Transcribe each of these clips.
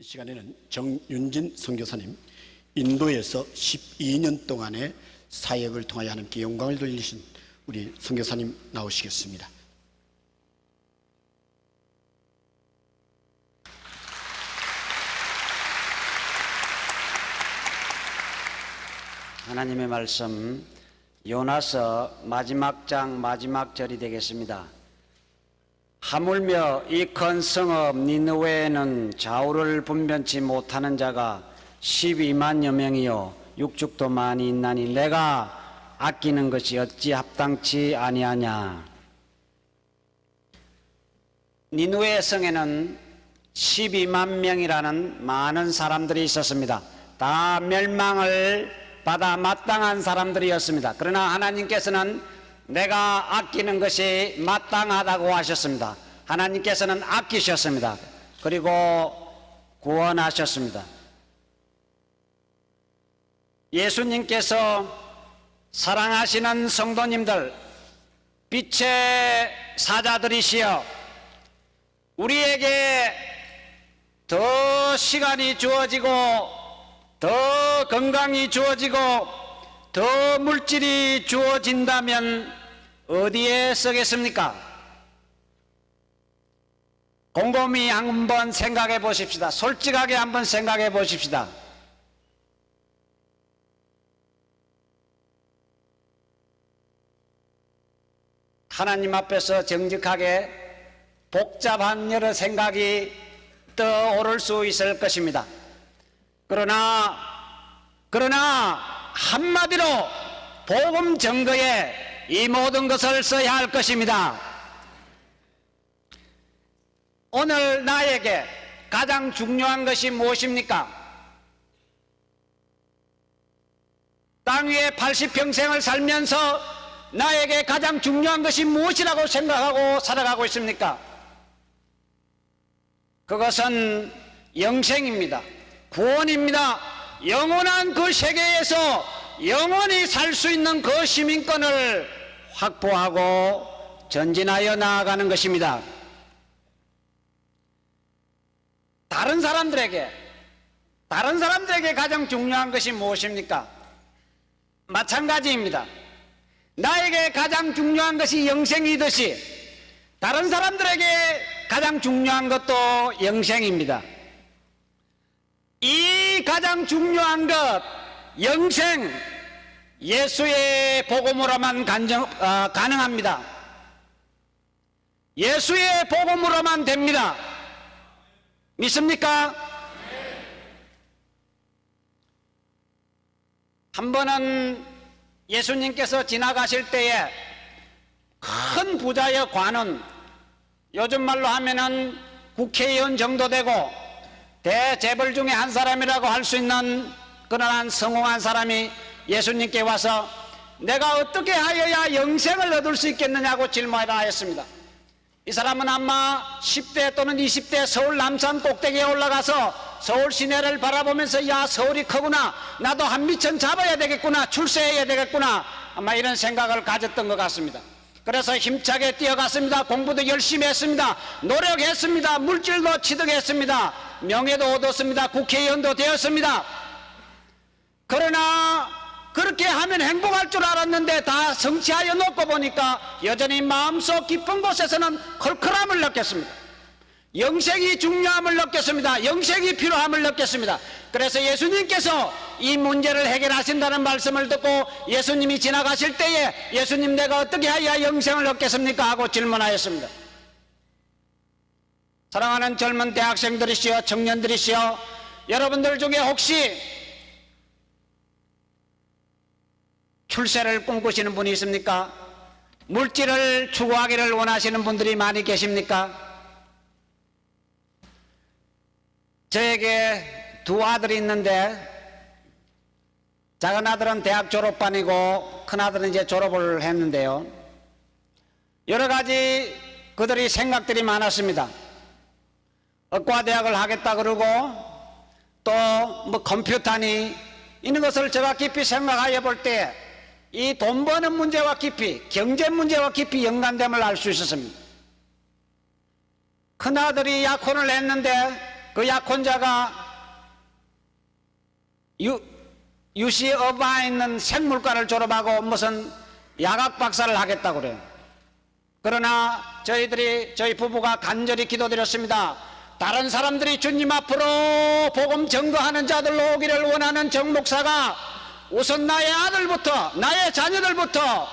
이 시간에는 정윤진 선교사님 인도에서 12년 동안의 사역을 통하여 하나님께 영광을 돌리신 우리 선교사님 나오시겠습니다. 하나님의 말씀 요나서 마지막 장 마지막 절이 되겠습니다. 하물며 이큰 성읍 니느웨에는 좌우를 분변치 못하는 자가 12만여 명이요 육축도 많이 있나니 내가 아끼는 것이 어찌 합당치 아니하냐 니누의 성에는 12만 명이라는 많은 사람들이 있었습니다. 다 멸망을 받아 마땅한 사람들이었습니다. 그러나 하나님께서는 내가 아끼는 것이 마땅하다고 하셨습니다. 하나님께서는 아끼셨습니다. 그리고 구원하셨습니다. 예수님께서 사랑하시는 성도님들, 빛의 사자들이시여 우리에게 더 시간이 주어지고 더 건강이 주어지고 더 물질이 주어진다면 어디에 쓰겠습니까? 곰곰이 한번 생각해 보십시다. 솔직하게 한번 생각해 보십시다. 하나님 앞에서 정직하게 복잡한 여러 생각이 떠오를 수 있을 것입니다. 그러나, 그러나 한마디로 복음 증거에 이 모든 것을 써야 할 것입니다. 오늘 나에게 가장 중요한 것이 무엇입니까? 땅 위에 80평생을 살면서 나에게 가장 중요한 것이 무엇이라고 생각하고 살아가고 있습니까? 그것은 영생입니다. 구원입니다. 영원한 그 세계에서 영원히 살 수 있는 그 시민권을 확보하고 전진하여 나아가는 것입니다. 다른 사람들에게, 다른 사람들에게 가장 중요한 것이 무엇입니까? 마찬가지입니다. 나에게 가장 중요한 것이 영생이듯이 다른 사람들에게 가장 중요한 것도 영생입니다. 이 가장 중요한 것, 영생, 예수의 복음으로만 간정, 어, 가능합니다. 예수의 복음으로만 됩니다. 믿습니까? 한 번은 예수님께서 지나가실 때에 큰 부자의 관은 요즘 말로 하면은 국회의원 정도 되고 대재벌 중에 한 사람이라고 할 수 있는 그러한 성공한 사람이 예수님께 와서 내가 어떻게 하여야 영생을 얻을 수 있겠느냐고 질문을 하였습니다. 이 사람은 아마 10대 또는 20대 서울 남산 꼭대기에 올라가서 서울 시내를 바라보면서 야 서울이 크구나 나도 한 미천 잡아야 되겠구나 출세해야 되겠구나 아마 이런 생각을 가졌던 것 같습니다. 그래서 힘차게 뛰어갔습니다. 공부도 열심히 했습니다. 노력했습니다. 물질도 취득했습니다. 명예도 얻었습니다. 국회의원도 되었습니다. 그러나 그렇게 하면 행복할 줄 알았는데 다 성취하여 놓고 보니까 여전히 마음속 깊은 곳에서는 컬컬함을 느꼈습니다. 영생이 중요함을 느꼈습니다. 영생이 필요함을 느꼈습니다. 그래서 예수님께서 이 문제를 해결하신다는 말씀을 듣고 예수님이 지나가실 때에 예수님 내가 어떻게 해야 영생을 얻겠습니까? 하고 질문하였습니다. 사랑하는 젊은 대학생들이시여 청년들이시여 여러분들 중에 혹시 출세를 꿈꾸시는 분이 있습니까? 물질을 추구하기를 원하시는 분들이 많이 계십니까? 저에게 두 아들이 있는데 작은 아들은 대학 졸업반이고 큰 아들은 이제 졸업을 했는데요. 여러 가지 그들이 생각들이 많았습니다. 의과대학을 하겠다 그러고 또 뭐 컴퓨터니 이런 것을 제가 깊이 생각하여 볼 때 이 돈 버는 문제와 깊이 경제 문제와 깊이 연관됨을 알 수 있었습니다. 큰 아들이 약혼을 했는데 그 약혼자가 유, 유시 어바에 있는 생물과를 졸업하고 무슨 약학 박사를 하겠다고 그래요. 그러나 저희들이 저희 부부가 간절히 기도드렸습니다. 다른 사람들이 주님 앞으로 복음 증거하는 자들로 오기를 원하는 정 목사가 우선 나의 아들부터 나의 자녀들부터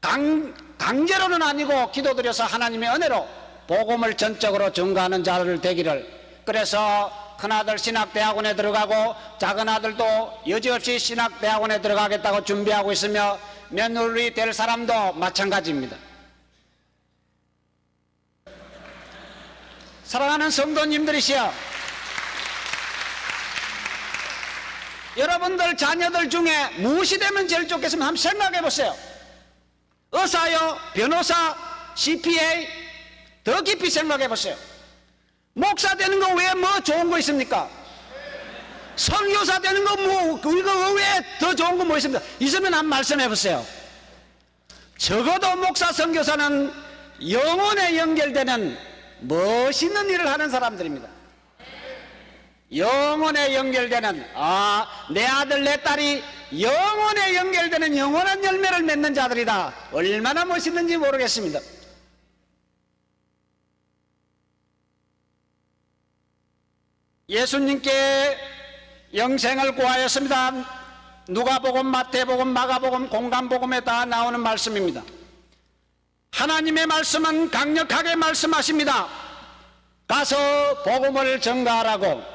강, 강제로는 아니고 기도드려서 하나님의 은혜로 복음을 전적으로 증거하는 자를 되기를 그래서 큰아들 신학대학원에 들어가고 작은아들도 여지없이 신학대학원에 들어가겠다고 준비하고 있으며 며느리 될 사람도 마찬가지입니다. 사랑하는 성도님들이시여 여러분들 자녀들 중에 무엇이 되면 제일 좋겠으면 한번 생각해 보세요. 의사요 변호사 CPA 더 깊이 생각해 보세요. 목사 되는 거 외에 뭐 좋은 거 있습니까? 선교사 되는 거 뭐 이거 외에 더 좋은 거 뭐 있습니까? 있으면 한번 말씀해 보세요. 적어도 목사 선교사는 영혼에 연결되는 멋있는 일을 하는 사람들입니다. 영혼에 연결되는 아 내 아들 내 딸이 영혼에 연결되는 영원한 열매를 맺는 자들이다. 얼마나 멋있는지 모르겠습니다. 예수님께 영생을 구하였습니다. 누가복음, 마태복음, 마가복음, 공간복음에 다 나오는 말씀입니다. 하나님의 말씀은 강력하게 말씀하십니다. 가서 복음을 전가하라고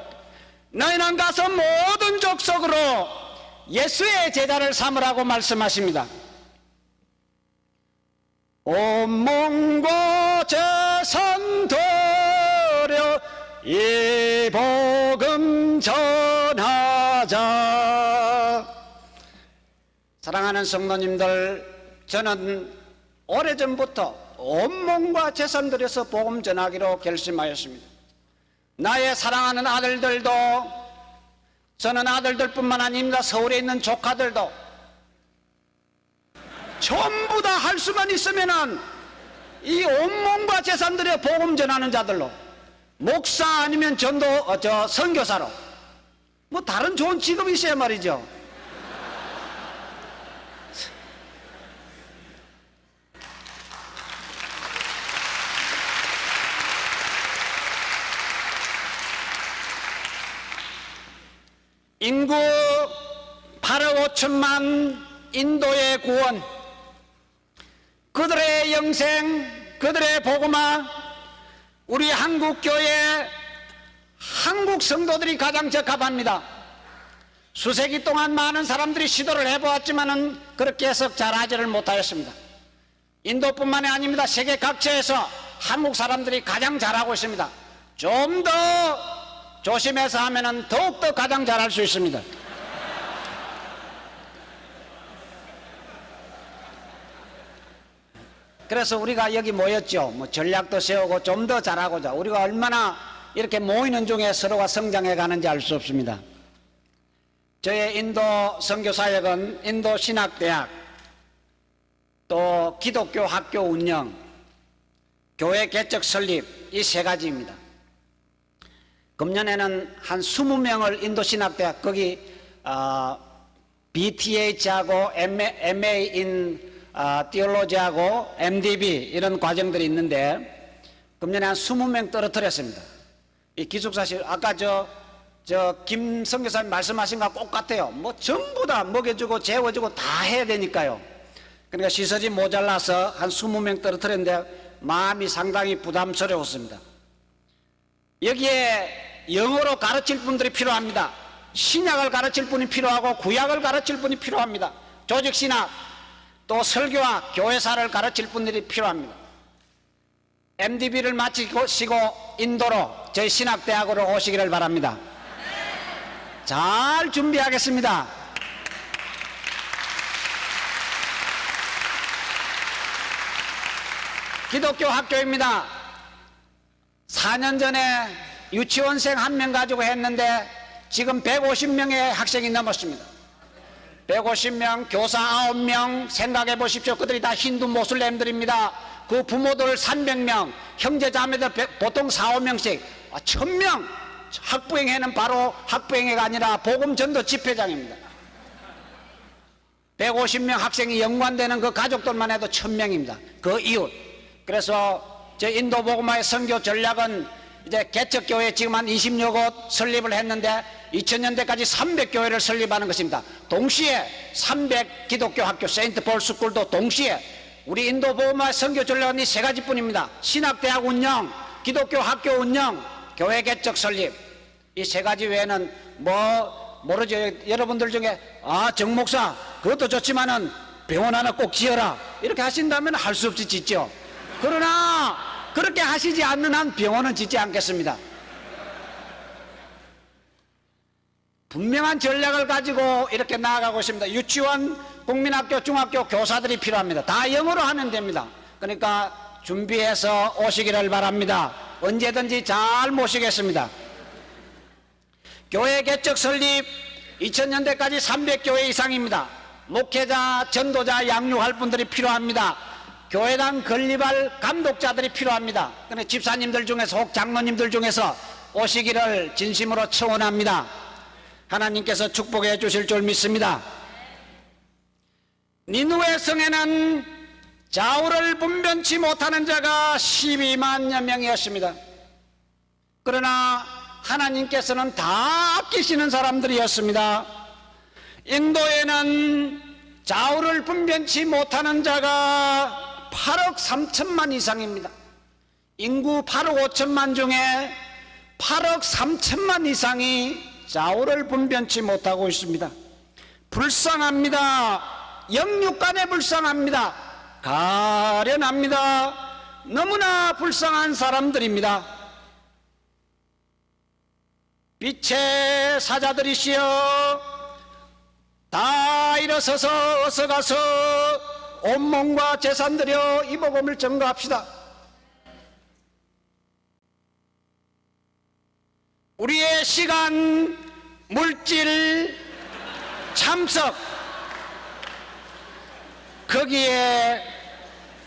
너희는 가서 모든 족속으로 예수의 제자를 삼으라고 말씀하십니다. 온몸과 재산 들여 이 복음 전하자 사랑하는 성도님들 저는 오래전부터 온몸과 재산 들여서 복음 전하기로 결심하였습니다 나의 사랑하는 아들들도 저는 아들들뿐만 아닙니다 서울에 있는 조카들도 전부 다 할 수만 있으면은 이 온몸과 재산 들여 복음 전하는 자들로 목사 아니면 전도 어, 저 선교사로 뭐 다른 좋은 직업이 있어야 말이죠. 인구 8억 5천만 인도의 구원. 그들의 영생 그들의 복음화 우리 한국교회 한국 성도들이 가장 적합합니다. 수세기 동안 많은 사람들이 시도를 해보았지만 은 그렇게 해서 잘하지를 못하였습니다. 인도뿐만이 아닙니다. 세계 각처에서 한국 사람들이 가장 잘하고 있습니다. 좀더 조심해서 하면은 더욱더 가장 잘할 수 있습니다 그래서 우리가 여기 모였죠. 뭐 전략도 세우고 좀 더 잘하고자. 우리가 얼마나 이렇게 모이는 중에 서로가 성장해 가는지 알 수 없습니다. 저의 인도 선교 사역은 인도 신학대학, 또 기독교 학교 운영, 교회 개척 설립 이 세 가지입니다. 금년에는 한 20명을 인도 신학대학 거기 어, BTH하고 MA, MA in 아, 띠올로지하고 MDB 이런 과정들이 있는데 금년에 한 20명 떨어뜨렸습니다. 이 기숙사실 아까 저 저 김성 교사님 말씀하신 거와 똑같아요. 뭐 전부 다 먹여주고 재워주고 다 해야 되니까요. 그러니까 시설이 모자라서 한 20명 떨어뜨렸는데 마음이 상당히 부담스러웠습니다. 여기에 영어로 가르칠 분들이 필요합니다. 신약을 가르칠 분이 필요하고 구약을 가르칠 분이 필요합니다. 조직 신학 또 설교와 교회사를 가르칠 분들이 필요합니다. MDB를 마치고 인도로 저희 신학대학으로 오시기를 바랍니다. 잘 준비하겠습니다. 기독교 학교입니다. 4년 전에 유치원생 한 명 가지고 했는데 지금 150명의 학생이 넘었습니다. 150명, 교사 9명 생각해 보십시오. 그들이 다 힌두 모슬렘들입니다. 그 부모들 300명, 형제 자매들 보통 4, 5명씩 1000명 학부행회는 바로 학부행회가 아니라 복음전도 집회장입니다. 150명 학생이 연관되는 그 가족들만 해도 1000명입니다. 그 이웃. 그래서 저 인도 복음화의 선교 전략은 이제 개척교회 지금 한 20여 곳 설립을 했는데 2000년대까지 300교회를 설립하는 것입니다. 동시에 300 기독교 학교 세인트 폴 스쿨도 동시에 우리 인도 복음화 선교 전략은 이세 가지뿐입니다. 신학대학 운영, 기독교 학교 운영, 교회 개척 설립. 이 세 가지 외에는 뭐 모르죠. 여러분들 중에 아 정 목사 그것도 좋지만은 병원 하나 꼭 지어라 이렇게 하신다면 할 수 없이 짓죠. 그러나 그렇게 하시지 않는 한 병원은 짓지 않겠습니다. 분명한 전략을 가지고 이렇게 나아가고 있습니다. 유치원, 국민학교, 중학교 교사들이 필요합니다. 다 영어로 하면 됩니다. 그러니까 준비해서 오시기를 바랍니다. 언제든지 잘 모시겠습니다. 교회 개척 설립 2000년대까지 300교회 이상입니다. 목회자, 전도자 양육할 분들이 필요합니다. 교회당 건립할 감독자들이 필요합니다. 그런데 집사님들 중에서 혹 장로님들 중에서 오시기를 진심으로 청원합니다. 하나님께서 축복해 주실 줄 믿습니다. 니누의 성에는 좌우를 분변치 못하는 자가 12만여 명이었습니다. 그러나 하나님께서는 다 아끼시는 사람들이었습니다. 인도에는 좌우를 분변치 못하는 자가 8억 3천만 이상입니다. 인구 8억 5천만 중에 8억 3천만 이상이 좌우를 분변치 못하고 있습니다. 불쌍합니다. 영육간에 불쌍합니다. 가련합니다. 너무나 불쌍한 사람들입니다. 빛의 사자들이시여 다 일어서서 어서 가서 온몸과 재산 들여 이 복음을 증거합시다. 우리의 시간, 물질, 참석 거기에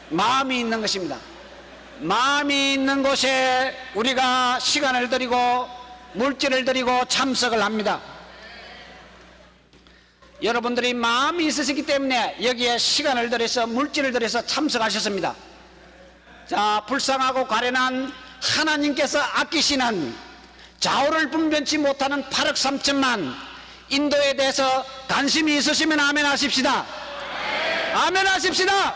마음이 있는 것입니다. 마음이 있는 곳에 우리가 시간을 들이고 물질을 들이고 참석을 합니다. 여러분들이 마음이 있으시기 때문에 여기에 시간을 들여서 물질을 들여서 참석하셨습니다. 자, 불쌍하고 가련한 하나님께서 아끼시는 좌우를 분변치 못하는 8억 3천만 인도에 대해서 관심이 있으시면 아멘 하십시다. 아멘 하십시다.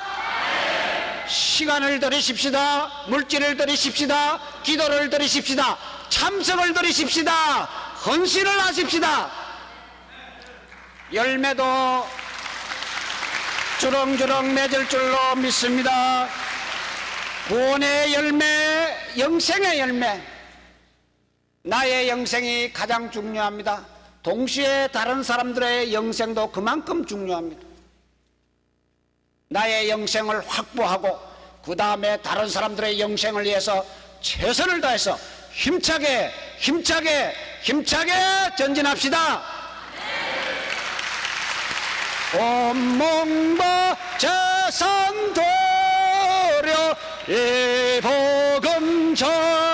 시간을 들이십시다. 물질을 들이십시다. 기도를 들이십시다. 참석을 들이십시다. 헌신을 하십시다. 열매도 주렁주렁 맺을 줄로 믿습니다. 구원의 열매, 영생의 열매. 나의 영생이 가장 중요합니다. 동시에 다른 사람들의 영생도 그만큼 중요합니다. 나의 영생을 확보하고 그 다음에 다른 사람들의 영생을 위해서 최선을 다해서 힘차게 힘차게 힘차게 전진합시다. 온몸과 재산 되려 이 복음 전